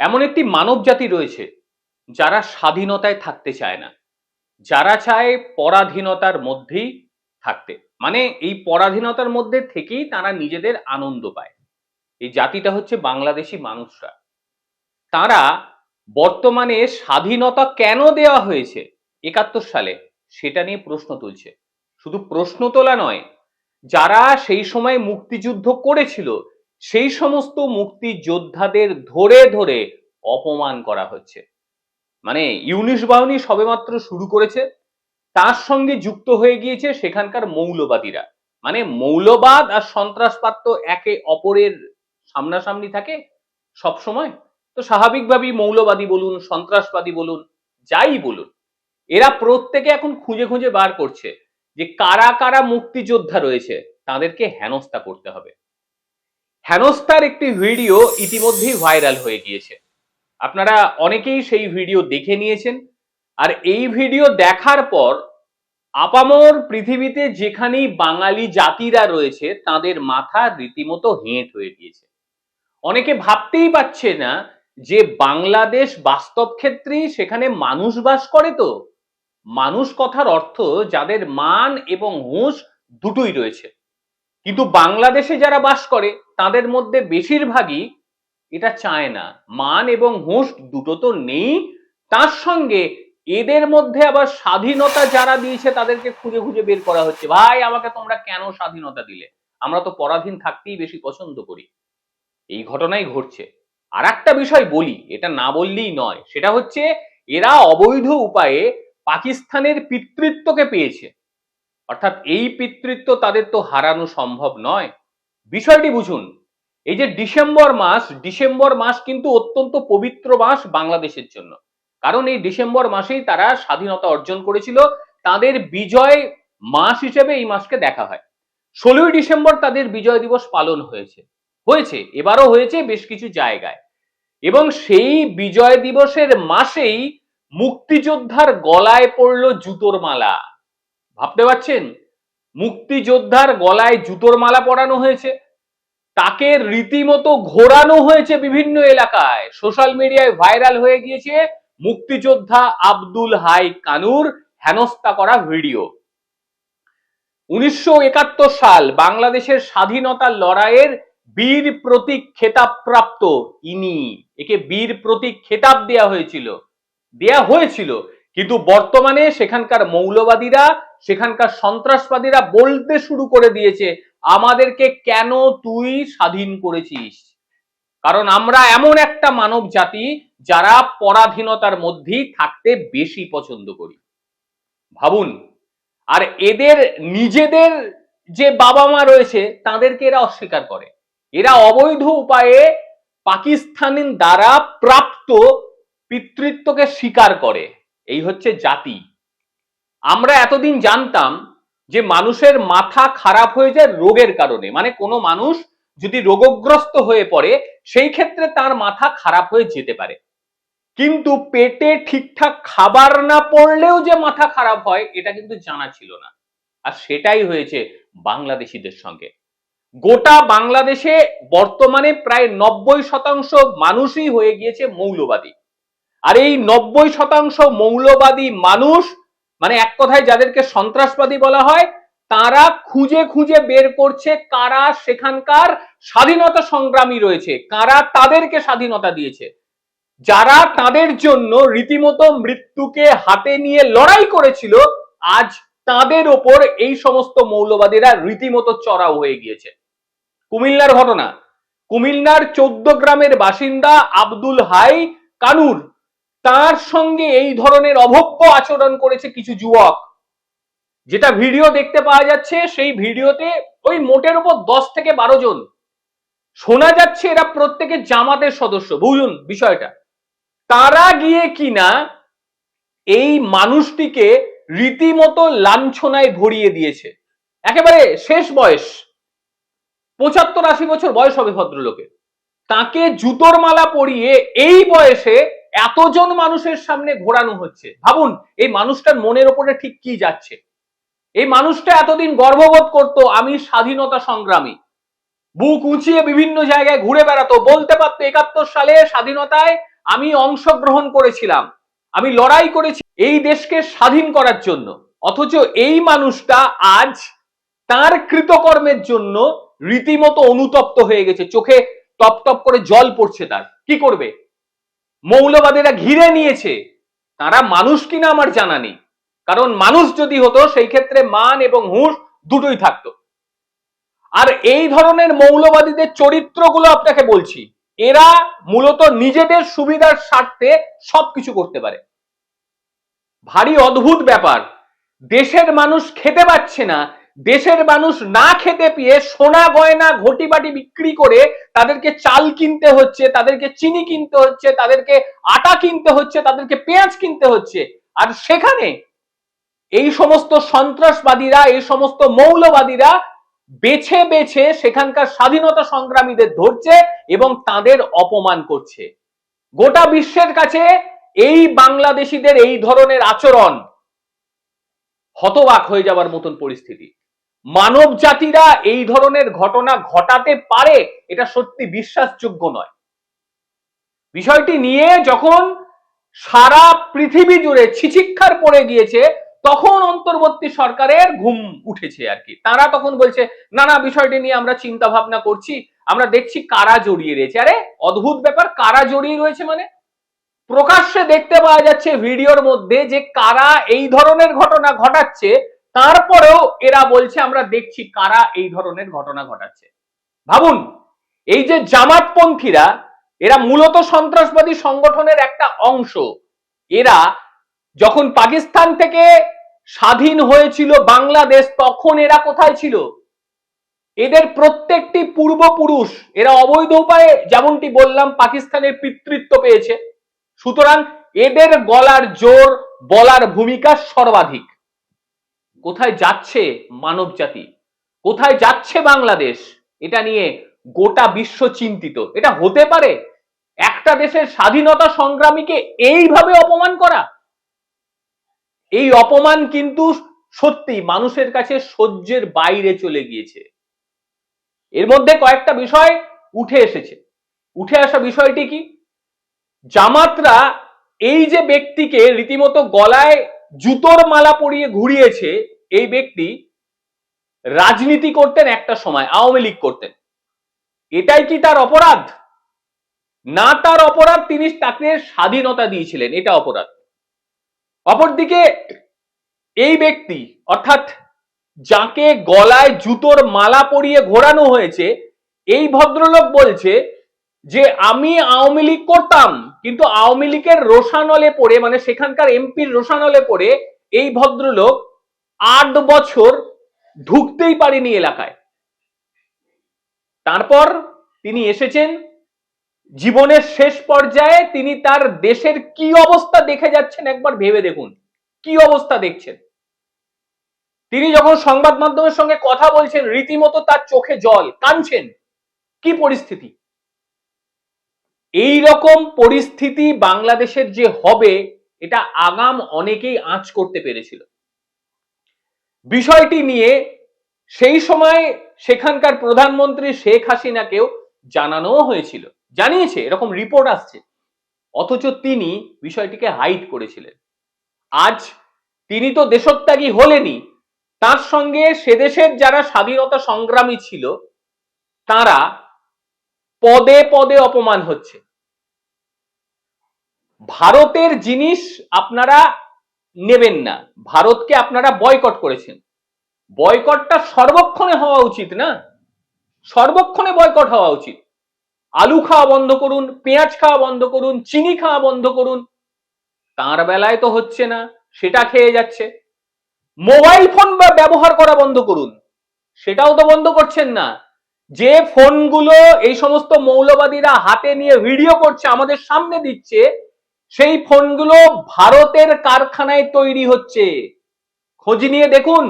এমন একটি মানব জাতি রয়েছে যারা স্বাধীনতায় থাকতে চায় না। যারা চায় পরাধীনতার মধ্যেই থাকতে। মানে এই পরাধীনতার মধ্যে থেকেই তারা নিজেদের আনন্দ পায়। এই জাতিটা হচ্ছে বাংলাদেশি মানুষরা। তারা বর্তমানে স্বাধীনতা কেন দেওয়া হয়েছে একাত্তর সালে সেটা নিয়ে প্রশ্ন তুলছে। শুধু প্রশ্ন তোলা নয়, যারা সেই সময় মুক্তিযুদ্ধ করেছিল সেই সমস্ত মুক্তিযোদ্ধাদের ধরে ধরে অপমান করা হচ্ছে। মানে ইউনিশ বাহিনী সবেমাত্র শুরু করেছে, তার সঙ্গে যুক্ত হয়ে গিয়েছে সেখানকার মৌলবাদীরা। মানে মৌলবাদ আর সন্ত্রাসবাদ তো একে অপরের সামনাসামনি থাকে সব সময় তো স্বাভাবিকভাবেই মৌলবাদী বলুন, সন্ত্রাসবাদী বলুন, যাই বলুন, এরা প্রত্যেকে এখন খুঁজে খুঁজে বার করছে যে কারা কারা মুক্তিযোদ্ধা রয়েছে, তাদেরকে হেনস্থা করতে হবে। হেনস্থার একটি ভিডিও ইতিমধ্যেই ভাইরাল হয়ে গিয়েছে। আপনারা অনেকেই সেই ভিডিও দেখে নিয়েছেন। আর এই ভিডিও দেখার পর আপামর পৃথিবীতে যেখানেই বাঙালি জাতিরা রয়েছে, তাদের মাথা রীতিমতো হেঁট হয়ে গিয়েছে। অনেকে ভাবতেই পারছে না যে বাংলাদেশ বাস্তব ক্ষেত্রেই সেখানে মানুষ বাস করে তো। মানুষ কথার অর্থ যাদের মান এবং হুঁশ দুটোই রয়েছে। কিন্তু বাংলাদেশে যারা বাস করে তাদের মধ্যে বেশিরভাগই এটা চায় না। মান এবং হুঁশ দুটো তো নেই। তার সঙ্গে এদের মধ্যে আবার স্বাধীনতা যারা দিয়েছে, তাদেরকে খুঁজে খুঁজে বের করা হচ্ছে। ভাই, আমাকে তোমরা কেন স্বাধীনতা দিলে? আমরা তো পরাধীন থাকতেই বেশি পছন্দ করি। এই ঘটনাই ঘটছে। আর একটা বিষয় বলি, এটা না বললেই নয়। সেটা হচ্ছে, এরা অবৈধ উপায়ে পাকিস্তানের পিতৃত্বকে পেয়েছে। অর্থাৎ এই পিতৃত্ব তাদের তো হারানো সম্ভব নয়। বিষয়টি বুঝুন, এই যে ডিসেম্বর মাস ডিসেম্বর মাস কিন্তু অত্যন্ত পবিত্র মাস বাংলাদেশের জন্য। কারণ এই ডিসেম্বর মাসেই তারা স্বাধীনতা অর্জন করেছিল, তাদের বিজয় মাস হিসেবে এই মাসকে দেখা হয়। ষোলোই ডিসেম্বর তাদের বিজয় দিবস পালন হয়েছে হয়েছে, এবারও হয়েছে বেশ কিছু জায়গায়। এবং সেই বিজয় দিবসের মাসেই মুক্তিযোদ্ধার গলায় পড়ল জুতোর মালা। ভাবতে পারছেন? মুক্তিযোদ্ধার গলায় জুতোর মালা পরানো হয়েছে। তাকে রীতিমতো ঘোরানো হয়েছে বিভিন্ন এলাকায়। সোশ্যাল মিডিয়ায় ভাইরাল হয়ে গিয়েছে মুক্তিযোদ্ধা আব্দুল হাই কানুর হেনস্থা করা ভিডিও। উনিশশো একাত্তর সাল বাংলাদেশের স্বাধীনতার লড়াইয়ের বীর প্রতীক খেতাব প্রাপ্ত ইনি। একে বীর প্রতীক খেতাব দেয়া হয়েছিল। দেয়া হয়েছিল। কিন্তু বর্তমানে সেখানকার মৌলবাদীরা, সেখানকার সন্ত্রাসবাদীরা বলতে শুরু করে দিয়েছে, আমাদেরকে কেন তুই স্বাধীন করেছিস? কারণ আমরা এমন একটা মানব জাতি যারা পরাধীনতার মধ্যেই থাকতে বেশি পছন্দ করি। ভাবুন, আর এদের নিজেদের যে বাবা মা রয়েছে, তাদেরকে এরা অস্বীকার করে। এরা অবৈধ উপায়ে পাকিস্তানের দ্বারা প্রাপ্ত পিতৃত্বকে স্বীকার করে। এই হচ্ছে জাতি। আমরা এতদিন জানতাম যে মানুষের মাথা খারাপ হয়ে যায় রোগের কারণে। মানে কোনো মানুষ যদি রোগগ্রস্ত হয়ে পড়ে, সেই ক্ষেত্রে তার মাথা খারাপ হয়ে যেতে পারে। কিন্তু পেটে ঠিকঠাক খাবার না পড়লেও যে মাথা খারাপ হয়, এটা কিন্তু জানা ছিল না। আর সেটাই হয়েছে বাংলাদেশিদের সঙ্গে। গোটা বাংলাদেশে বর্তমানে প্রায় নব্বই শতাংশ মানুষই হয়ে গিয়েছে মৌলবাদী। আর এই নব্বই শতাংশ মৌলবাদী মানুষ মানে এক কথায় যাদেরকে সন্ত্রাসবাদী বলা হয়, তারা খুঁজে খুঁজে বের করছে কারা সেখানকার স্বাধীনতা সংগ্রামী রয়েছে, কারা তাদেরকে স্বাধীনতা দিয়েছে। যারা তাদের জন্য রীতিমতো মৃত্যুকে হাতে নিয়ে লড়াই করেছিল, আজ তাদের ওপর এই সমস্ত মৌলবাদীরা রীতিমতো চড়াও হয়ে গিয়েছে। কুমিল্লার ঘটনা, কুমিল্লার চোদ্দ গ্রামের বাসিন্দা আব্দুল হাই কানুর তার সঙ্গে এই ধরনের অভব্য আচরণ করেছে কিছু যুবক। যেটা ভিডিও দেখতে পাওয়া যাচ্ছে, সেই ভিডিওতে ওই মোটের উপর দশ থেকে বারো জন। শোনা যাচ্ছে এরা প্রত্যেকে জামাতের সদস্য। বুঝুন বিষয়টা। তারা গিয়ে কিনা এই মানুষটিকে রীতিমতো লাঞ্ছনায় ভরিয়ে দিয়েছে। একেবারে শেষ বয়স। পঁচাত্তর আশি বছর বয়স হবে ভদ্রলোকের। তাকে জুতোর মালা পরিয়ে এই বয়সে এতজন মানুষের সামনে ঘোরানো হচ্ছে। ভাবুন, এই মানুষটার মনের ওপরে ঠিক কি যাচ্ছে? এই মানুষটা এতদিন গর্ববোধ করত, আমি স্বাধীনতা সংগ্রামী। বুক উঁচিয়ে বিভিন্ন জায়গায় ঘুরে বেড়াতো, বলতে পারতো, একাত্তর সালে স্বাধীনতায় আমি অংশগ্রহণ করেছিলাম, আমি লড়াই করেছি এই দেশকে স্বাধীন করার জন্য। অথচ এই মানুষটা আজ তার কৃতকর্মের জন্য রীতিমতো অনুতপ্ত হয়ে গেছে, চোখে টপ টপ করে জল পড়ছে তার। কি করবে? মৌলবাদীরা ঘিরে নিয়েছে। তারা মানুষ কিনা আমার জানা নেই। কারণ মানুষ যদি হতো, সেই ক্ষেত্রে মান এবং হুঁশ দুটোই থাকতো। আর এই ধরনের মৌলবাদীদের চরিত্রগুলো আপনাকে বলছি, এরা মূলত নিজেদের সুবিধার স্বার্থে সবকিছু করতে পারে। ভারী অদ্ভুত ব্যাপার। দেশের মানুষ খেতে পাচ্ছে না দেশের মানুষ না খেতে পেয়ে সোনা গয়না ঘটি বাটি বিক্রি করে তাদেরকে চাল কিনতে হচ্ছে, তাদেরকে চিনি কিনতে হচ্ছে, তাদেরকে আটা কিনতে হচ্ছে, তাদেরকে পেঁয়াজ কিনতে হচ্ছে। আর সেখানে এই সমস্ত সন্ত্রাসবাদীরা, এই সমস্ত মৌলবাদীরা বেছে বেছে সেখানকার স্বাধীনতা সংগ্রামীদের ধরছে এবং তাদের অপমান করছে। গোটা বিশ্বের কাছে এই বাংলাদেশিদের এই ধরনের আচরণ হতবাক হয়ে যাবার মতন পরিস্থিতি। মানব জাতিরা এই ধরনের ঘটনা ঘটাতে পারে, এটা সত্যি বিশ্বাসযোগ্য নয়। বিষয়টি নিয়ে যখন সারা পৃথিবী জুড়ে ছিচিক্ষার পড়ে গিয়েছে, তখন অন্তর্বর্তী সরকারের ঘুম উঠেছে আর কি। তারা তখন বলছে, না না, বিষয়টি নিয়ে আমরা চিন্তা ভাবনা করছি, আমরা দেখছি কারা জড়িয়ে রয়েছে। আরে, অদ্ভুত ব্যাপার, কারা জড়িয়ে রয়েছে মানে? প্রকাশ্যে দেখতে পাওয়া যাচ্ছে ভিডিওর মধ্যে যে কারা এই ধরনের ঘটনা ঘটাচ্ছে তারপরেও এরা বলছে, আমরা দেখছি কারা এই ধরনের ঘটনা ঘটাচ্ছে। ভাবুন, এই যে জামাতপন্থীরা, এরা মূলত সন্ত্রাসবাদী সংগঠনের একটা অংশ। এরা যখন পাকিস্তান থেকে স্বাধীন হয়েছিল বাংলাদেশ, তখন এরা কোথায় ছিল? এদের প্রত্যেকটি পূর্বপুরুষ, এরা অবৈধ উপায়ে যেমনটি বললাম, পাকিস্তানের পিতৃত্ব পেয়েছে। সুতরাং এদের গলার জোর, বলার ভূমিকা সর্বাধিক। কোথায় যাচ্ছে মানব জাতি? কোথায় যাচ্ছে বাংলাদেশ? এটা নিয়ে গোটা বিশ্ব চিন্তিত। এটা হতে পারে একটা দেশের স্বাধীনতা সংগ্রামীকে এইভাবে অপমান করা। এই অপমান কিন্তু সত্যি মানুষের কাছে সহ্যের বাইরে চলে গিয়েছে। এর মধ্যে কয়েকটা বিষয় উঠে এসেছে। উঠে আসা বিষয়টি কি? জামাতরা এই যে ব্যক্তিকে রীতিমতো গলায় জুতোর মালা পরিয়ে ঘুরিয়েছে এই ব্যক্তি রাজনীতি করতেন একটা সময়, আওয়ামী লীগ করতেন। এটাই কি তার অপরাধ? না তার অপরাধ তিনি তাকে স্বাধীনতা দিয়েছিলেন, এটা অপরাধ। অপরদিকে এই ব্যক্তি, অর্থাৎ যাকে গলায় জুতোর মালা পরিয়ে ঘোরানো হয়েছে, এই ভদ্রলোক বলছে যে, আমি আওয়ামী লীগ করতাম, কিন্তু আওয়ামী লীগের রোশানলে পড়ে মানে সেখানকার এমপির রোশানলে পড়ে, এই ভদ্রলোক আট বছর ঢুকতেই পারেনি এলাকায়। তারপর তিনি এসেছেন, জীবনের শেষ পর্যায়ে তিনি তার দেশের কি অবস্থা দেখে যাচ্ছেন একবার ভেবে দেখুন। কি অবস্থা দেখছেন? তিনি যখন সংবাদ মাধ্যমের সঙ্গে কথা বলছেন, রীতিমতো তার চোখে জল কাঁদছেন কি পরিস্থিতি? এই রকম পরিস্থিতি বাংলাদেশের যে হবে, এটা আগাম অনেকেই আঁচ করতে পেরেছিল। বিষয়টি নিয়ে সেই সময় সেখানকার প্রধানমন্ত্রী শেখ হাসিনাকেও জানানোও হয়েছিল, জানিয়েছে, এরকম রিপোর্ট আসছে। অথচ তিনি বিষয়টিকে হাইড করেছিলেন। আজ তিনি তো দেশত্যাগী হলেনি তার সঙ্গে সে দেশের যারা স্বাধীনতা সংগ্রামী ছিল, তারা পদে পদে অপমান হচ্ছে। ভারতের জিনিস আপনারা নেবেন না। ভারতকে আপনারা বয়কট করেছেন। বয়কটটা সর্বক্ষণে হওয়া উচিত না। সর্বক্ষণে বয়কট হওয়া উচিত। আলু খাওয়া বন্ধ করুন, পেঁয়াজ খাওয়া বন্ধ করুন, চিনি খাওয়া বন্ধ করুন। তার বেলায় তো হচ্ছে না, সেটা খেয়ে যাচ্ছে। মোবাইল ফোন বা ব্যবহার করা বন্ধ করুন। সেটাও তো বন্ধ করছেন না। যে ফোনগুলো এই সমস্ত মৌলবাদীরা হাতে নিয়ে ভিডিও করছে, আমাদের সামনে দিচ্ছে সেই ফোনগুলো ভারতের কারখানায় তৈরি হচ্ছে। খোঁজ নিয়ে দেখুন।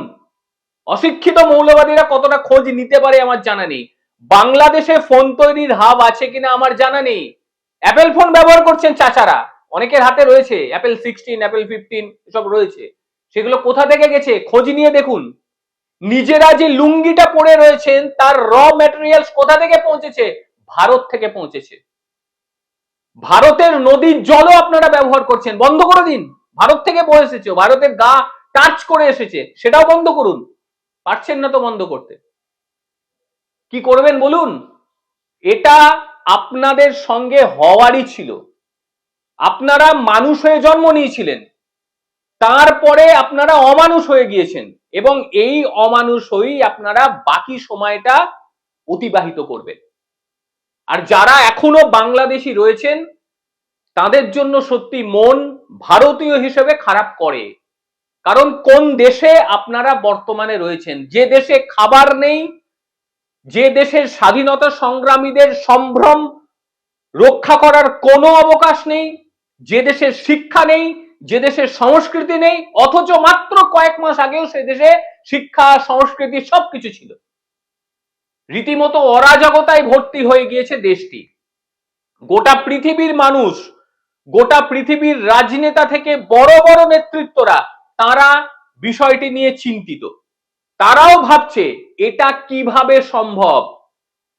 অশিক্ষিত মৌলবাদীরা কতটা খোঁজ নিতে পারে আমার জানা নেই। বাংলাদেশে ফোন তৈরির হাব আছে কিনা আমার জানা নেই। অ্যাপেল ফোন ব্যবহার করছেন চাচারা। অনেকের হাতে রয়েছে। অ্যাপেল সিক্সটিন, অ্যাপেল ফিফটিন এসব রয়েছে। সেগুলো কোথা থেকে গেছে? খোঁজ নিয়ে দেখুন। নিজেরা যে লুঙ্গিটা পরে রয়েছেন, তার র ম্যাটেরিয়ালস কোথা থেকে পৌঁছেছে? ভারত থেকে পৌঁছেছে। ভারতের নদীর জলও আপনারা ব্যবহার করছেন। বন্ধ করে দিন। ভারত থেকে বয়ে এসেছে ভারতের গা টাচ করে এসেছে। সেটাও বন্ধ করুন। পারছেন না তো বন্ধ করতে। কি করবেন বলুন? এটা আপনাদের সঙ্গে হওয়ারই ছিল। আপনারা মানুষ হয়ে জন্ম নিয়েছিলেন। তারপরে আপনারা অমানুষ হয়ে গিয়েছেন এবং এই অমানুষ হয়েই আপনারা বাকি সময়টা অতিবাহিত করবেন। আর যারা এখনও বাংলাদেশি রয়েছেন, তাদের জন্য সত্যি মন ভারতীয় হিসেবে খারাপ করে। কারণ কোন দেশে আপনারা বর্তমানে রয়েছেন? যে দেশে খাবার নেই, যে দেশের স্বাধীনতা সংগ্রামীদের সম্ভ্রম রক্ষা করার কোনো অবকাশ নেই, যে দেশের শিক্ষা নেই, যে দেশের সংস্কৃতি নেই, অথচ মাত্র কয়েক মাস আগেও সে দেশে শিক্ষা, সংস্কৃতি সবকিছু ছিল। রীতিমতো অরাজকতায় ভর্তি হয়ে গিয়েছে দেশটি। গোটা পৃথিবীর মানুষ, গোটা পৃথিবীর রাজনেতা থেকে বড় বড় নেতৃত্বরা তারা বিষয়টি নিয়ে চিন্তিত। তারাও ভাবছে, এটা কীভাবে সম্ভব?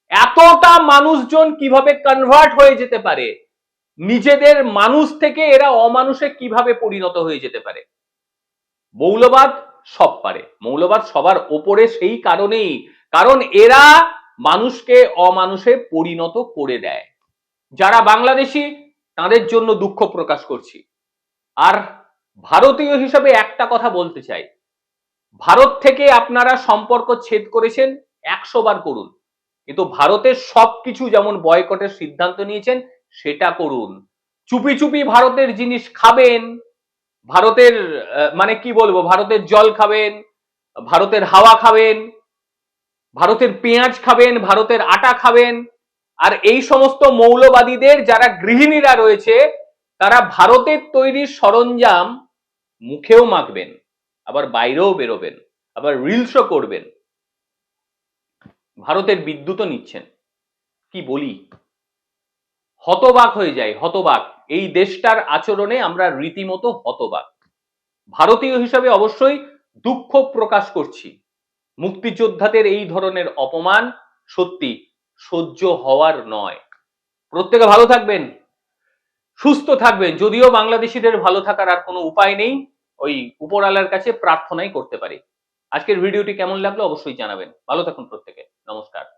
এতটা মানুষজন কীভাবে কনভার্ট হয়ে যেতে পারে? নিজেদের মানুষ থেকে এরা অমানুষে কীভাবে পরিণত হয়ে যেতে পারে? মৌলবাদ সব পারে। মৌলবাদ সবার ওপরে সেই কারণেই কারণ এরা মানুষকে অমানুষে পরিণত করে দেয়। যারা বাংলাদেশি, তাদের জন্য দুঃখ প্রকাশ করছি। আর ভারতীয় হিসাবে একটা কথা বলতে চাই। ভারত থেকে আপনারা সম্পর্ক ছেদ করেছেন একশো বার করুন। কিন্তু ভারতের সবকিছু যেমন বয়কটের সিদ্ধান্ত নিয়েছেন, সেটা করুন। চুপি চুপি ভারতের জিনিস খাবেন, ভারতের মানে কি বলব, ভারতের জল খাবেন, ভারতের হাওয়া খাবেন ভারতের পেঁয়াজ খাবেন, ভারতের আটা খাবেন। আর এই সমস্ত মৌলবাদীদের যারা গৃহিণীরা রয়েছে, তারা ভারতের তৈরি সরঞ্জাম মুখেও মাখবেন, আবার বাইরেও বেরোবেন, আবার রিলসও করবেন। ভারতের বিদ্যুৎও নিচ্ছেন। কি বলি? হতবাক হয়ে যায় হতবাক। এই দেশটার আচরণে আমরা রীতিমতো হতবাক। ভারতীয় হিসাবে অবশ্যই দুঃখ প্রকাশ করছি। মুক্তিযোদ্ধাদের এই ধরনের অপমান সত্যি সহ্য হওয়ার নয়। প্রত্যেকে ভালো থাকবেন, সুস্থ থাকবেন। যদিও বাংলাদেশিদের ভালো থাকার আর কোনো উপায় নেই, ওই উপরালার কাছে প্রার্থনাই করতে পারি। আজকের ভিডিওটি কেমন লাগল অবশ্যই জানাবেন। ভালো থাকুন প্রত্যেকে। নমস্কার।